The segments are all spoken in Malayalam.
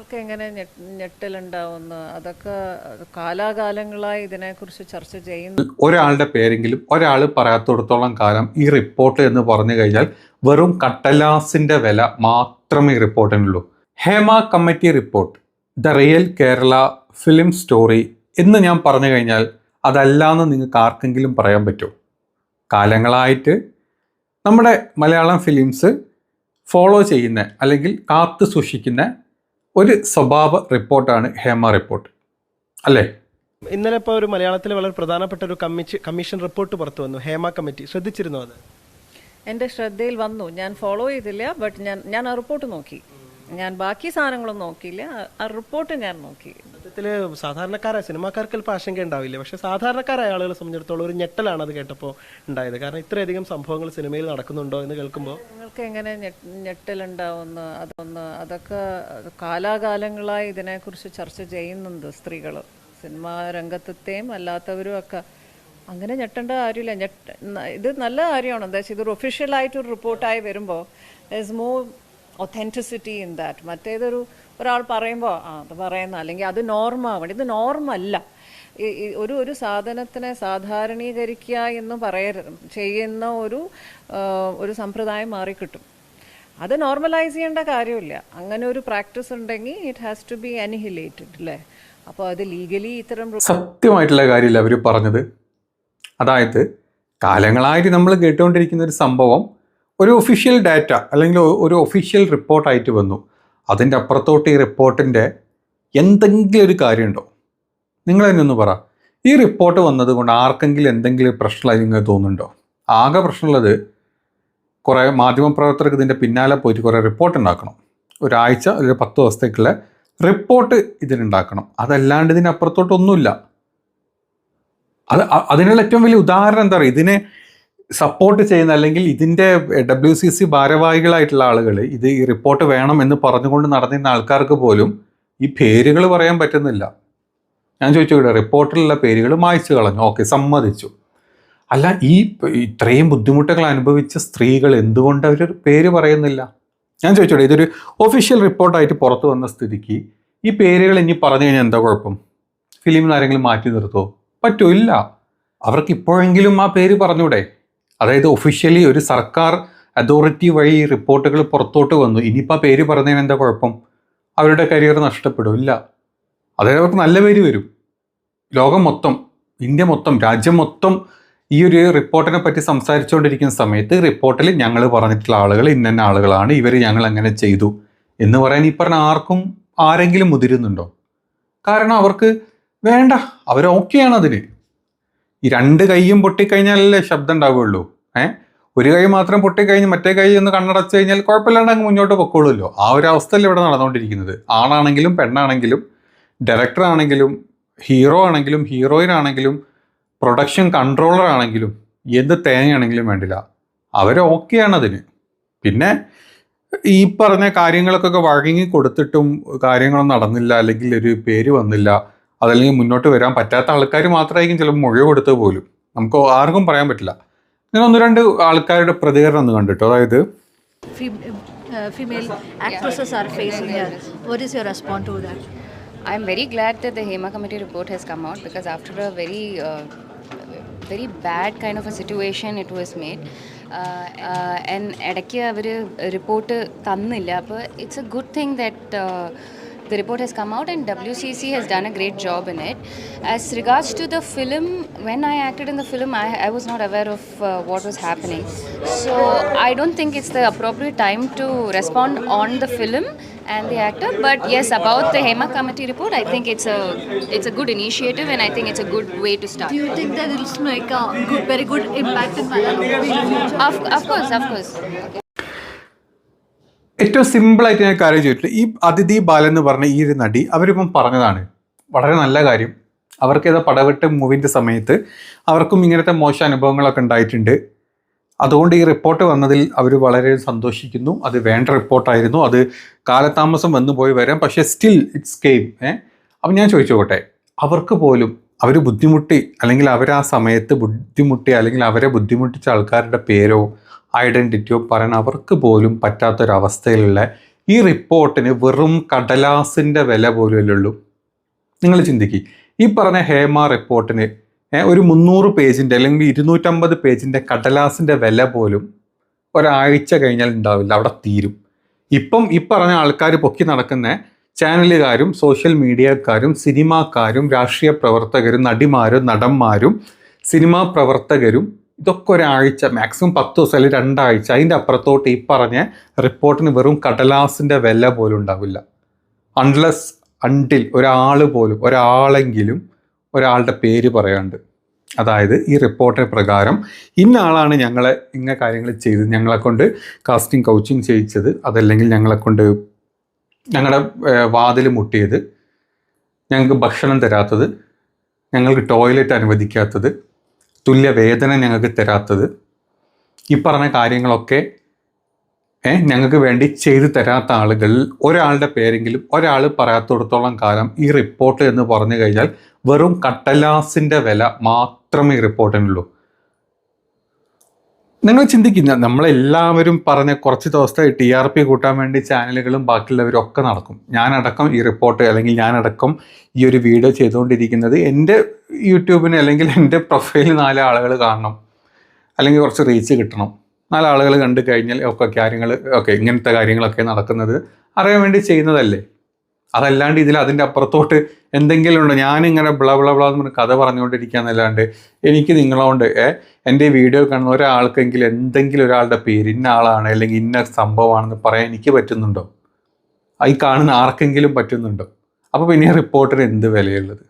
നിങ്ങൾക്ക് എങ്ങനെ ഞെട്ട് ഞെട്ടലുണ്ടാവുന്നു? അതൊക്കെ കാലാകാലങ്ങളായി ഇതിനെക്കുറിച്ച് ചർച്ച ചെയ്യുന്നു. ഒരാളുടെ പേരെങ്കിലും ഒരാൾ പറയാത്തിടത്തോളം കാലം ഈ റിപ്പോർട്ട് എന്ന് പറഞ്ഞു കഴിഞ്ഞാൽ വെറും കട്ടലാസിന്റെ വില മാത്രമേ റിപ്പോർട്ടിനുള്ളൂ. Hema committee report the real Kerala film story എന്ന് ഞാൻ പറഞ്ഞു കഴിഞ്ഞാൽ അതല്ലാന്ന് നിങ്ങൾക്ക് ആർക്കെങ്കിലും പറയാൻ പറ്റുമോ കാലങ്ങളായിട്ട് നമ്മുടെ മലയാളം ഫിലിംസ് ഫോളോ ചെയ്യുന്ന അല്ലെങ്കിൽ കാത്തു സൂക്ഷിക്കുന്ന ഒരു സ്വഭാവ റിപ്പോർട്ടാണ് ഹേമ റിപ്പോർട്ട്. അല്ലേ? ഇന്നലെ ഇപ്പോൾ ഒരു മലയാളത്തിൽ വളരെ പ്രധാനപ്പെട്ട ഒരു കമ്മിഷൻ കമ്മീഷൻ റിപ്പോർട്ട് പുറത്തു വന്നു. ഹേമ കമ്മിറ്റി. ശ്രദ്ധിച്ചിരുന്നു അത്? എന്റെ ശ്രദ്ധയിൽ വന്നു. ഞാൻ ഫോളോ ചെയ്തില്ല ബട്ട് ഞാൻ ഞാൻ ആ റിപ്പോർട്ട് നോക്കി. ഞാൻ ബാക്കി സാധനങ്ങളൊന്നും നോക്കിയില്ല. ആ- റിപ്പോർട്ട് ഞാൻ നോക്കി. സത്യത്തിൽ സാധാരണക്കാരായ സിനിമാക്കാർക്ക് ചിലപ്പോൾ ആശങ്ക ഉണ്ടാവില്ല. പക്ഷെ സാധാരണക്കാരായ ആളുകളെ സംബന്ധിച്ചിടത്തോളം ഒരു ഞെട്ടലാണ് അത് കേട്ടപ്പോൾ ഉണ്ടായത്. കാരണം ഇത്രയധികം സംഭവങ്ങൾ സിനിമയിൽ നടക്കുന്നുണ്ടോ എന്ന് കേൾക്കുമ്പോൾ നിങ്ങൾക്ക് എങ്ങനെ ഞെട്ടലുണ്ടാവുന്ന ഞെട്ടലുണ്ടാവുന്നു അതൊന്ന് അതൊക്കെ കാലാകാലങ്ങളായി ഇതിനെക്കുറിച്ച് ചർച്ച ചെയ്യുന്നുണ്ട് സ്ത്രീകൾ. സിനിമാ രംഗത്തെയും അല്ലാത്തവരും ഒക്കെ അങ്ങനെ ഞെട്ടേണ്ട കാര്യമില്ല. ഞെട്ട ഇത് നല്ല കാര്യമാണ്. എന്താ വെച്ചാൽ ഇതൊരു ഒഫീഷ്യലായിട്ടൊരു റിപ്പോർട്ടായി വരുമ്പോൾ is more authenticity in that മറ്റേതൊരു ഒരാൾ പറയുമ്പോൾ ആ അത് പറയുന്ന അല്ലെങ്കിൽ അത് നോർമാവണം ഇത് നോർമല്ല ഒരു ഒരു സാധനത്തിനെ സാധാരണീകരിക്കുക എന്ന് പറയരുത് ചെയ്യുന്ന ഒരു ഒരു സമ്പ്രദായം മാറിക്കിട്ടും. അത് നോർമലൈസ് ചെയ്യേണ്ട കാര്യമില്ല. അങ്ങനെ ഒരു പ്രാക്ടീസ് ഉണ്ടെങ്കിൽ it has to be annihilated അല്ലേ അപ്പോൾ അത് ലീഗലി ഇത്തരം സത്യമായിട്ടുള്ള കാര്യമില്ല അവർ പറഞ്ഞത്. അതായത് കാലങ്ങളായിട്ട് നമ്മൾ കേട്ടുകൊണ്ടിരിക്കുന്ന ഒരു സംഭവം ഒരു ഒഫീഷ്യൽ ഡാറ്റ അല്ലെങ്കിൽ ഒരു ഒഫീഷ്യൽ റിപ്പോർട്ടായിട്ട് വന്നു. അതിന്റെ അപ്പുറത്തോട്ട് ഈ റിപ്പോർട്ടിന്റെ എന്തെങ്കിലും ഒരു കാര്യമുണ്ടോ? നിങ്ങൾ തന്നെ ഒന്ന് പറ. ഈ റിപ്പോർട്ട് വന്നത് കൊണ്ട് ആർക്കെങ്കിലും എന്തെങ്കിലും പ്രശ്നമായി നിങ്ങൾ തോന്നുന്നുണ്ടോ? ആകെ പ്രശ്നമുള്ളത് കുറേ മാധ്യമപ്രവർത്തകർക്ക് ഇതിന്റെ പിന്നാലെ പോയിട്ട് കുറേ റിപ്പോർട്ട് ഉണ്ടാക്കണം. ഒരാഴ്ച ഒരു പത്ത് ദിവസത്തേക്കുള്ള റിപ്പോർട്ട് ഇതിനുണ്ടാക്കണം. അതല്ലാണ്ട് ഇതിനപ്പുറത്തോട്ടൊന്നുമില്ല. അത് അതിനുള്ള ഏറ്റവും വലിയ ഉദാഹരണം എന്താ പറയുക? ഇതിനെ സപ്പോർട്ട് ചെയ്യുന്ന അല്ലെങ്കിൽ ഇതിന്റെ ഡബ്ല്യു സി സി ഭാരവാഹികളായിട്ടുള്ള ആളുകൾ ഇത് ഈ റിപ്പോർട്ട് വേണം എന്ന് പറഞ്ഞുകൊണ്ട് നടന്നിരുന്ന ആൾക്കാർക്ക് പോലും ഈ പേരുകൾ പറയാൻ പറ്റുന്നില്ല. ഞാൻ ചോദിച്ചു റിപ്പോർട്ടിലുള്ള പേരുകൾ മായ്ച്ചു കളഞ്ഞു. ഓക്കെ സമ്മതിച്ചു. അല്ല ഈ ഇത്രയും ബുദ്ധിമുട്ടുകൾ അനുഭവിച്ച സ്ത്രീകൾ എന്തുകൊണ്ട് അവർ പേര് പറയുന്നില്ല? ഞാൻ ചോദിച്ചോട്ടെ ഇതൊരു ഒഫീഷ്യൽ റിപ്പോർട്ടായിട്ട് പുറത്തു വന്ന സ്ഥിതിക്ക് ഈ പേരുകൾ ഇനി പറഞ്ഞു കഴിഞ്ഞാൽ എന്താ കുഴപ്പം? ഫിലിമിൽ ആരെങ്കിലും മാറ്റി നിർത്തുമോ പറ്റൂ ഇല്ല അവർക്ക് ഇപ്പോഴെങ്കിലും ആ പേര് പറഞ്ഞൂടെ? അതായത് ഒഫീഷ്യലി ഒരു സർക്കാർ അതോറിറ്റി വഴി റിപ്പോർട്ടുകൾ പുറത്തോട്ട് വന്നു. ഇനിയിപ്പോൾ പേര് പറഞ്ഞതിന് എന്താ കുഴപ്പം? അവരുടെ കരിയർ നഷ്ടപ്പെടും. ഇല്ല. അതായത് അവർക്ക് നല്ല പേര് വരും. ലോകം മൊത്തം ഇന്ത്യ മൊത്തം രാജ്യം മൊത്തം ഈ ഒരു റിപ്പോർട്ടിനെ പറ്റി സംസാരിച്ചുകൊണ്ടിരിക്കുന്ന സമയത്ത് റിപ്പോർട്ടിൽ ഞങ്ങൾ പറഞ്ഞിട്ടുള്ള ആളുകൾ ഇന്ന ആളുകളാണ്. ഇവർ ഞങ്ങൾ അങ്ങനെ ചെയ്തു. എന്ന് പറയാൻ ഈ പറഞ്ഞ ആർക്കും ആരെങ്കിലും മുതിരുന്നുണ്ടോ? കാരണം അവർക്ക് വേണ്ട. അവർ ഓക്കെയാണ് അതിന്. ഈ രണ്ട് കൈയും പൊട്ടിക്കഴിഞ്ഞാലല്ലേ ശബ്ദം ഉണ്ടാവുകയുള്ളൂ ഏഹ് ഒരു കൈ മാത്രം പൊട്ടിക്കഴിഞ്ഞ് മറ്റേ കൈ ഒന്ന് കണ്ണടച്ച് കഴിഞ്ഞാൽ കുഴപ്പമില്ലാണ്ട് അങ്ങ് മുന്നോട്ട് പൊക്കോളുമല്ലോ. ആ ഒരു അവസ്ഥയിൽ ഇവിടെ നടന്നുകൊണ്ടിരിക്കുന്നത്. ആണാണെങ്കിലും പെണ്ണാണെങ്കിലും ഡയറക്ടർ ആണെങ്കിലും ഹീറോ ആണെങ്കിലും ഹീറോയിൻ ആണെങ്കിലും പ്രൊഡക്ഷൻ കൺട്രോളർ ആണെങ്കിലും എന്ത് തേങ്ങയാണെങ്കിലും വേണ്ടില്ല. അവർ ഓക്കെയാണ് അതിന്. പിന്നെ ഈ പറഞ്ഞ കാര്യങ്ങൾക്കൊക്കെ വഴങ്ങി കൊടുത്തിട്ടും കാര്യങ്ങളൊന്നും നടന്നില്ല അല്ലെങ്കിൽ ഒരു പേര് വന്നില്ല. അതല്ലെങ്കിൽ മുന്നോട്ട് വരാൻ പറ്റാത്ത ആൾക്കാർ മാത്രമായിരിക്കും ചിലപ്പോൾ മുഴുവൻ കൊടുത്തത് പോലും. നമുക്ക് ആർക്കും പറയാൻ പറ്റില്ല. അങ്ങനെ ഒന്ന് രണ്ട് ആൾക്കാരുടെ പ്രതികരണം ഒന്ന് കണ്ടിട്ടോ. അതായത് I'm very glad the Hema committee report has come out because after a very very bad kind of a situation it was made ഇടയ്ക്ക് അവർ റിപ്പോർട്ട് തന്നില്ല. അപ്പോൾ it's a good thing that the report has come out and WCC has done a great job in it. As regards to the film, when I acted in the film, I, I was not aware of uh, what was happening. So I don't think it's the appropriate time to respond on the film and the actor. But yes, about the Hema Committee report, I think it's a it's a good initiative and I think it's a good way to start. Do you think that it will make a good, very good impact in Malayalam? Of, of course, of course. ഏറ്റവും സിമ്പിളായിട്ട് ഞാൻ കാര്യം ചോദിച്ചിട്ട് ഈ അതിഥി ബാലൻ എന്ന് പറഞ്ഞ ഈ ഒരു നടി അവരിപ്പം പറഞ്ഞതാണ്. വളരെ നല്ല കാര്യം. അവർക്ക് ഏതാ പടവെട്ട് മൂവിന്റെ സമയത്ത് അവർക്കും ഇങ്ങനത്തെ മോശം അനുഭവങ്ങളൊക്കെ ഉണ്ടായിട്ടുണ്ട്. അതുകൊണ്ട് ഈ റിപ്പോർട്ട് വന്നതിൽ അവർ വളരെ സന്തോഷിക്കുന്നു. അത് വേണ്ട റിപ്പോർട്ടായിരുന്നു അത് കാലതാമസം വന്നു പോയി വരാം. പക്ഷേ സ്റ്റിൽ ഇറ്റ്സ് കെയിം ഏ? അപ്പം ഞാൻ ചോദിച്ചോട്ടെ അവർക്ക് പോലും അവർ ബുദ്ധിമുട്ടി അല്ലെങ്കിൽ അവർ ആ സമയത്ത് ബുദ്ധിമുട്ടി അല്ലെങ്കിൽ അവരെ ബുദ്ധിമുട്ടിച്ച ആൾക്കാരുടെ പേരോ ഐഡന്റിറ്റിയോ പറയാൻ അവർക്ക് പോലും പറ്റാത്തൊരവസ്ഥയിലുള്ള ഈ റിപ്പോർട്ടിന് വെറും കടലാസിന്റെ വില ഉള്ളൂ. നിങ്ങൾ ചിന്തിക്കുക ഈ പറഞ്ഞ ഹേമ റിപ്പോർട്ടിന് ഒരു മുന്നൂറ് പേജിന്റെ അല്ലെങ്കിൽ ഇരുന്നൂറ്റമ്പത് പേജിന്റെ കടലാസിന്റെ വില പോലും ഒരാഴ്ച കഴിഞ്ഞാൽ ഉണ്ടാവില്ല അവിടെ തീരും. ഇപ്പം ഈ പറഞ്ഞ ആൾക്കാർ പൊക്കി നടക്കുന്ന ചാനലുകാരും സോഷ്യൽ മീഡിയക്കാരും സിനിമാക്കാരും രാഷ്ട്രീയ പ്രവർത്തകരും നടിമാരും നടന്മാരും സിനിമാ പ്രവർത്തകരും ഇതൊക്കെ ഒരാഴ്ച മാക്സിമം പത്ത് ദിവസം അല്ലെങ്കിൽ രണ്ടാഴ്ച. അതിന്റെ അപ്പുറത്തോട്ട് ഈ പറഞ്ഞ റിപ്പോർട്ടിന് വെറും കടലാസിന്റെ വില പോലും ഉണ്ടാവില്ല. അൺലെസ് അണ്ടിൽ ഒരാൾ പോലും ഒരാളെങ്കിലും ഒരാളുടെ പേര് പറയാണ്ട് അതായത് ഈ റിപ്പോർട്ടിന് പ്രകാരം ഇന്ന ആളാണ് ഞങ്ങളെ ഇന്ന കാര്യങ്ങൾ ചെയ്തത്. ഞങ്ങളെക്കൊണ്ട് കാസ്റ്റിംഗ് കൗച്ചിങ് ചെയ്യിച്ചത് അതല്ലെങ്കിൽ ഞങ്ങളെക്കൊണ്ട് ഞങ്ങളുടെ വാതിൽ മുട്ടിയത് ഞങ്ങൾക്ക് ഭക്ഷണം തരാത്തത് ഞങ്ങൾക്ക് ടോയ്ലറ്റ് അനുവദിക്കാത്തത് തുല്യ വേതനം ഞങ്ങൾക്ക് തരാത്തത്. ഈ പറഞ്ഞ കാര്യങ്ങളൊക്കെ ഞങ്ങൾക്ക് വേണ്ടി ചെയ്തു തരാത്ത ആളുകളിൽ ഒരാളുടെ പേരെങ്കിലും ഒരാൾ പറയാത്തിടത്തോളം കാലം ഈ റിപ്പോർട്ട് എന്ന് പറഞ്ഞു കഴിഞ്ഞാൽ വെറും കട്ടലാസിന്റെ വില മാത്രമേ ഈ റിപ്പോർട്ടിനുള്ളൂ. നിങ്ങൾ ചിന്തിക്കുന്ന നമ്മളെല്ലാവരും പറഞ്ഞ കുറച്ച് ദിവസത്തെ ടി ആർ പി കൂട്ടാൻ വേണ്ടി ചാനലുകളും ബാക്കിയുള്ളവരും ഒക്കെ നടക്കും. ഞാനടക്കം ഈ റിപ്പോർട്ട് അല്ലെങ്കിൽ ഞാനടക്കം ഈ ഒരു വീഡിയോ ചെയ്തുകൊണ്ടിരിക്കുന്നത് എന്റെ യൂട്യൂബിന് അല്ലെങ്കിൽ എന്റെ പ്രൊഫൈലിൽ നാല് ആളുകൾ കാണണം. അല്ലെങ്കിൽ കുറച്ച് റീച്ച് കിട്ടണം. നാല് ആളുകൾ കണ്ടു കഴിഞ്ഞാൽ ഒക്കെ കാര്യങ്ങൾ ഓക്കെ ഇങ്ങനത്തെ കാര്യങ്ങളൊക്കെ നടക്കുന്നത് അറിയാൻ വേണ്ടി ചെയ്യുന്നതല്ലേ? അതല്ലാണ്ട് ഇതിൽ അതിന്റെ അപ്പുറത്തോട്ട് എന്തെങ്കിലും ഉണ്ടോ? ഞാനിങ്ങനെ ബ്ല ബ്ല ബ്ല എന്ന് പറഞ്ഞ് കഥ പറഞ്ഞുകൊണ്ടിരിക്കുകയെന്നല്ലാണ്ട് എനിക്ക് നിങ്ങളോണ്ട് എന്റെ വീഡിയോ കാണുന്ന ഒരാൾക്കെങ്കിലും എന്തെങ്കിലും ഒരാളുടെ പേര് ഇന്ന ആളാണ് അല്ലെങ്കിൽ ഇന്ന സംഭവമാണെന്ന് പറയാൻ എനിക്ക് പറ്റുന്നുണ്ടോ? ഈ കാണുന്ന ആർക്കെങ്കിലും പറ്റുന്നുണ്ടോ? അപ്പോൾ പിന്നെ റിപ്പോർട്ടിന് എന്ത് വിലയുള്ളത്?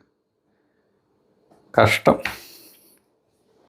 കഷ്ടം.